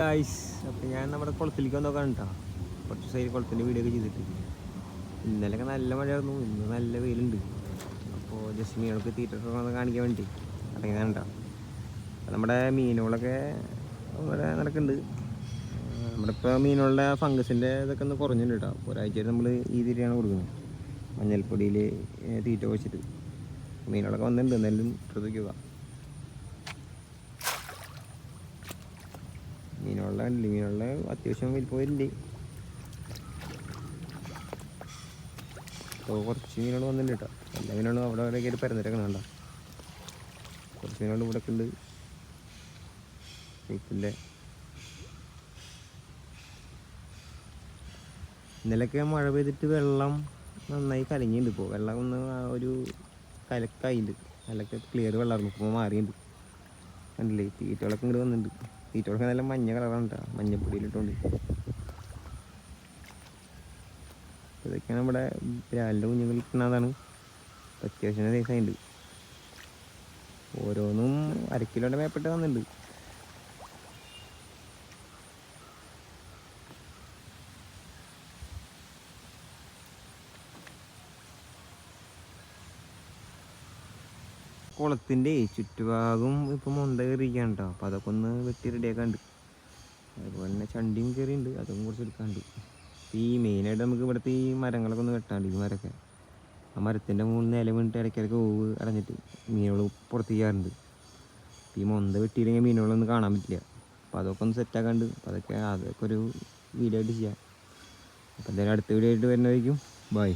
Guys അപ്പോൾ ഞാൻ നമ്മുടെ കുളത്തിലേക്ക് വന്നോക്കാൻ കേട്ടോ കുറച്ച് സൈഡ് കുളത്തിന്റെ വീഡിയോ ഒക്കെ ചെയ്തിട്ട് ഇന്നലെയൊക്കെ നല്ല മഴയായിരുന്നു. ഇന്ന് നല്ല വെയിലുണ്ട്. അപ്പോൾ ജസ്റ്റ് മീനുകൾക്ക് തീറ്റൊക്കെ കാണിക്കാൻ വേണ്ടി ഇറങ്ങിയതാണ് കേട്ടോ നമ്മുടെ മീനുകളൊക്കെ ഇവിടെ നടക്കുന്നുണ്ട്. നമ്മുടെ ഇപ്പോൾ മീനുകളുടെ ഫംഗസിന്റെ ഇതൊക്കെ ഒന്ന് കുറഞ്ഞിട്ടുണ്ട് കേട്ടോ. ഒരാഴ്ചയായിട്ട് ഒരാഴ്ച നമ്മൾ ഈ തീറ്റയാണ് കൊടുക്കുന്നത്. മഞ്ഞൾപ്പൊടിയിൽ തീറ്റ വെച്ചിട്ട് മീനുകളൊക്കെ വന്നിട്ടുണ്ട്. എന്തായാലും ശ്രദ്ധിക്കുക. മീനുകളുടെ കണ്ടില്ലേ മീനുകളുടെ അത്യാവശ്യം വലിപ്പം വരുന്നുണ്ട് അപ്പോൾ കുറച്ച് മീനുകൾ വന്നിട്ടുണ്ട് കേട്ടോ. എല്ലാ മീനുകളും അവിടെ വരെ കയറി പരന്നിട്ടൊക്കെ കണ്ട? കുറച്ച് മീനുകൾ ഇവിടെ ഉണ്ട്. ഷേപ്പിന്റെ ഇന്നലെയൊക്കെ മഴ പെയ്തിട്ട് വെള്ളം നന്നായി കലങ്ങിയിട്ടുണ്ട് ഇപ്പോൾ വെള്ളം ഒന്ന് ഒരു കലക്കായിട്ടുണ്ട് കലക്ക ക്ലിയർ വെള്ളമായിരുന്നു ഇപ്പോൾ മാറിയുണ്ട്. കണ്ടില്ലേ? തീറ്റകളൊക്കെ ഇങ്ങോട്ട് വന്നിട്ടുണ്ട് തീറ്റകളൊക്കെ നല്ല മഞ്ഞ കളറാണ് കേട്ടോ മഞ്ഞപ്പൊടിയിലിട്ടുണ്ട്. ഇതൊക്കെയാണ് നമ്മുടെ രാവിലെ കുഞ്ഞുങ്ങൾ കിട്ടുന്നതാണ് അത്യാവശ്യം സൈസായിട്ടുണ്ട് ഓരോന്നും അര കിലോയുടെ മേപ്പെട്ട് വന്നിട്ടുണ്ട് കുളത്തിന്റെ ചുറ്റുഭാഗം ഇപ്പം മുണ്ട കയറിയിരിക്കുകയാണ് കേട്ടോ അപ്പോൾ അതൊക്കെ ഒന്ന് വെട്ടി റെഡിയാക്കാണ്ട് അതുപോലെ തന്നെ ചണ്ടിയും കയറിയുണ്ട്. അതും കുറച്ച് എടുക്കാണ്ട്. ഈ മെയിനായിട്ട് നമുക്ക് ഇവിടുത്തെ ഈ മരങ്ങളൊക്കെ ഒന്ന് വെട്ടാണ്ട് ഈ മരമൊക്കെ. ആ മരത്തിന്റെ മുകളിൽ നില വീണിട്ട് ഇടയ്ക്കിടയ്ക്ക് ഓവ് അടഞ്ഞിട്ട് മീനുകൾ പുറത്ത് ചെയ്യാറുണ്ട് ഈ മൊന്ത വെട്ടിയില്ലെങ്കിൽ മീനുകളൊന്നും കാണാൻ പറ്റില്ല. അപ്പോൾ അതൊക്കെ ഒന്ന് സെറ്റാക്കാണ്ട് അപ്പോൾ അതൊക്കെ അതൊക്കെ ഒരു വീഡിയോ ആയിട്ട് ചെയ്യാം. അപ്പോൾ എന്തായാലും അടുത്ത വീഡിയോ ആയിട്ട് വരുന്നതായിരിക്കും. ബൈ